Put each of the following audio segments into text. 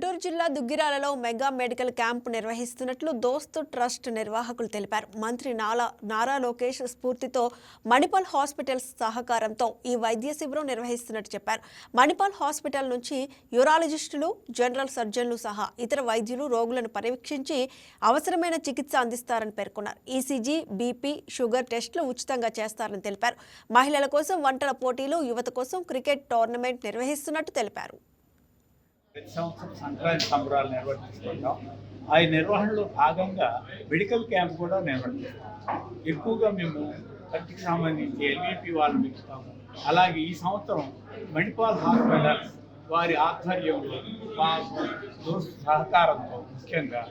గుంటూరు జిల్లా దుగ్గిరాలలో mega medical camp నిర్వహిస్తున్నట్లు దోస్తు ట్రస్ట్ నిర్వాహకులు తెలిపారు. మంత్రి నాలా నారా లోకేష్ స్ఫూర్తితో మణిపాల్ హాస్పిటల్ సహకారంతో ఈ వైద్య శిబిరం నిర్వహిస్తున్నట్టు చెప్పారు. మణిపాల్ హాస్పిటల్ నుంచి యూరాలజిస్టులు జనరల్ సర్జన్లు సహా ఇతర వైద్యులు రోగులను పరీక్షించి అవసరమైన చికిత్స అందిస్తారని పేర్కొన్నారు. ఈసీజీ బీపీ షుగర్ టెస్టులు ఉచితంగా చేస్తారని తెలిపారు. మహిళల కోసం వంటల పోటీలు యువత కోసం క్రికెట్ టోర్నమెంట్ నిర్వహిస్తున్నట్టు తెలిపారు. ప్రతి సంవత్సరం సంక్రాంతి సంబరాలు నిర్వర్తిస్తుంటాం ఆ నిర్వహణలో భాగంగా మెడికల్ క్యాంప్ కూడా నిర్వర్తిస్తాం ఎక్కువగా మేము కంటికి సంబంధించి ఎల్ఈపి వాళ్ళు పెంచుతాము. అలాగే ఈ సంవత్సరం మణిపాల్ హాస్పిటల్ వారి ఆధ్వర్యంలో మా సహకారంతో ముఖ్యంగా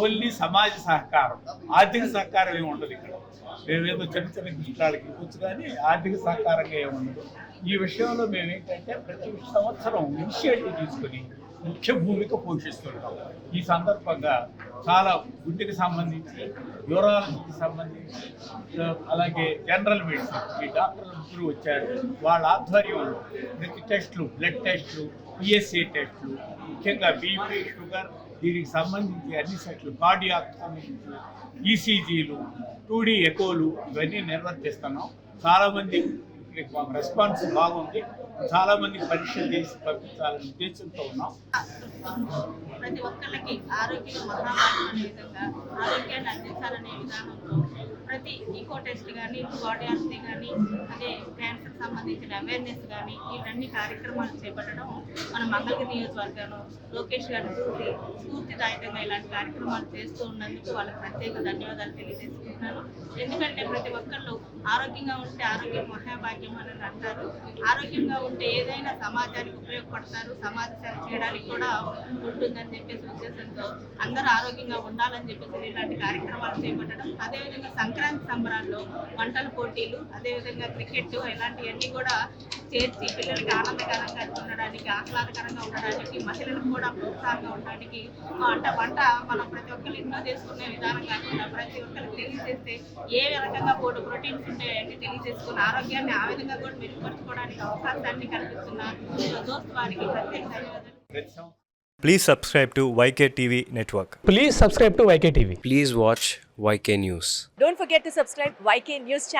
ఓన్లీ సమాజ సహకారం ఆర్థిక సహకారం ఏమి ఉండదు ఇక్కడ. మేమేదో చిన్న చిన్న కృష్ణాలకి ఇవ్వచ్చు కానీ ఆర్థిక సహకారంగా ఏముండదు ఉండదు. ఈ విషయంలో మేము ఏంటంటే ప్రతి సంవత్సరం ఇనిషియేటివ్ తీసుకుని ముఖ్య భూమిక పోషిస్తుంటాం. ఈ సందర్భంగా చాలా గుండెకి సంబంధించి యూరాలజీకి సంబంధించి అలాగే జనరల్ మెడిసిన్ ఈ డాక్టర్లు ముగ్గురు వచ్చారు. వాళ్ళ ఆధ్వర్యంలో ప్రతి టెస్టులు బ్లడ్ టెస్టులు పిఎస్సి టెస్టులు ముఖ్యంగా బీపీ షుగర్ దీనికి సంబంధించి అన్ని సెట్లు కార్డియాక్ సంబంధించి ఈసీజీలు టూ డి ఎకోలు ఇవన్నీ నిర్వర్తిస్తున్నాం చాలామంది రెస్పాన్స్ బాగుంది. చాలామంది పరీక్షలు చేసి పంపించాలనే ఉద్దేశంతో ఉన్నాం. ప్రతి ఒక్కళ్ళకి ఆరోగ్యం మహాభాగ్యం అనే విధంగా ఆరోగ్యాన్ని అందించాలనే విధానంలో ప్రతి ఈకో టెస్ట్ కానీ బాడీ కానీ అదే క్యాన్సర్ సంబంధించిన అవేర్నెస్ కానీ ఇవన్నీ కార్యక్రమాలు చేపట్టడం మన మంగళగిరి నియోజకవర్గంలో లోకేష్ గారి స్ఫూర్తి స్ఫూర్తిదాయకంగా ఇలాంటి కార్యక్రమాలు చేస్తూ ఉన్నందుకు వాళ్ళకి ప్రత్యేక ధన్యవాదాలు తెలియజేసుకుంటున్నాను. ఎందుకంటే ప్రతి ఒక్కళ్ళు ఆరోగ్యంగా ఉంటే ఆరోగ్యం మహాభాగ్యం అని అంటారు. ఆరోగ్యంగా ఉంటే ఏదైనా సమాజానికి ఉపయోగపడతారు. సమాజ సేవ చేయడానికి కూడా ఉంటుందని చెప్పేసి ఉద్దేశంతో అందరూ ఆరోగ్యంగా ఉండాలని చెప్పేసి ఇలాంటి కార్యక్రమాలు చేపట్టడం. అదేవిధంగా సంక్రాంతి సంబరాల్లో వంటల పోటీలు అదేవిధంగా క్రికెట్ ఇలాంటివన్నీ కూడా చేర్చి పిల్లలకి ఆనందకరంగా ఉండడానికి ఆహ్లాదకరంగా ఉండడానికి మహిళలకు కూడా ప్రోత్సాహంగా ఉండడానికి వంట వంట మనం ప్రతి ఒక్కరు ఇంట్లో చేసుకునే విధానం కాకుండా ప్రతి ఒక్కరికి తెలియజేస్తే ఏ రకంగా కూడా ప్రోటీన్స్ ఉంటాయో అన్ని తెలియజేసుకుని ఆరోగ్యాన్ని ఆ విధంగా కూడా మెరుగుపరచుకోవడానికి అవకాశాన్ని కల్పిస్తున్న దోస్త్ వారికి ప్రత్యేక ధన్యవాదాలు Please subscribe to YK TV Network. Please subscribe to YK TV. Please watch YK News. Don't forget to subscribe YK News channel